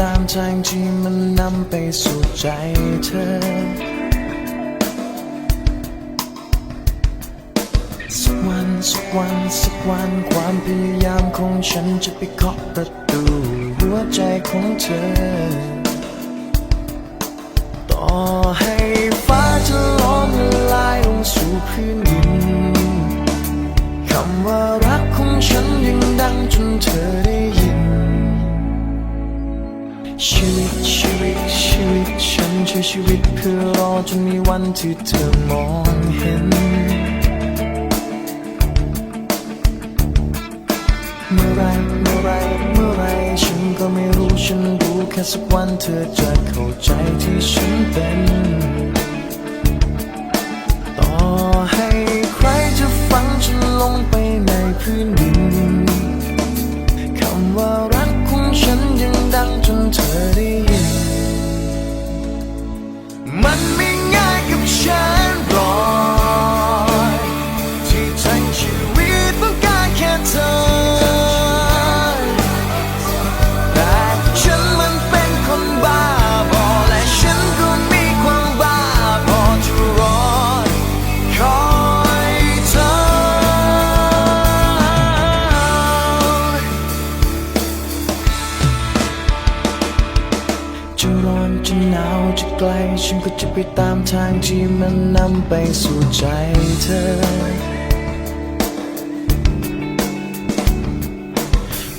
ตามทางที่มันนำไปสู่ใจเธอ สักวันสักวันสักวันความพยายามของฉันจะไปเคาะประตูหัวใจของเธอ ต่อให้ฟ้าจะล้อมละลายลงสู่พื้นดินคำว่ารักของฉันยังดังจนเธอได้ ชีวิตชีวิตชีวิตฉันใช้ชีวิตเพื่อรอจนมีวันที่เธอมองเห็น เมื่อไรเมื่อไรเมื่อไรฉันก็ไม่รู้ฉันรู้แค่สักวันเธอจะเข้าใจที่ฉันเป็น จะหนาวจะไกล ฉันก็จะไปตามทางที่มันนำไปสู่ใจเธอ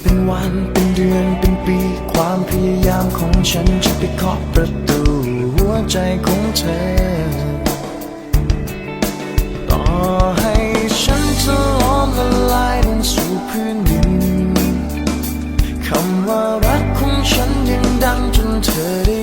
เป็นวันเป็นเดือนเป็นปี ความพยายามของฉันจะไปเคาะประตูหัวใจของเธอ ต่อให้ฉันจะล้อมละลายลงสู่พื้นดินคำว่ารักของฉันยังดังจนเธอได้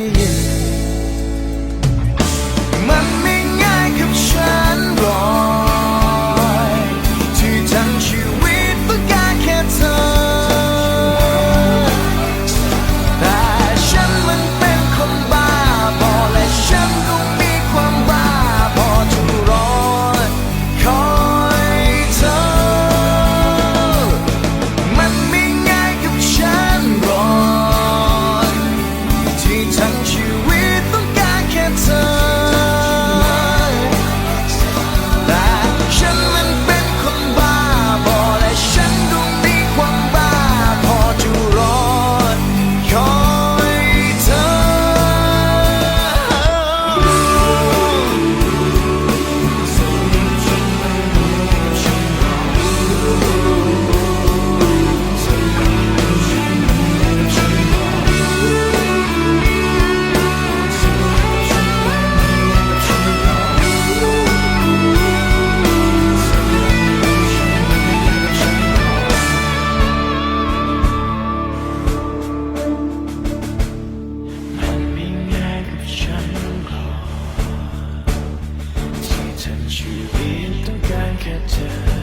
Tend you into Gankatan.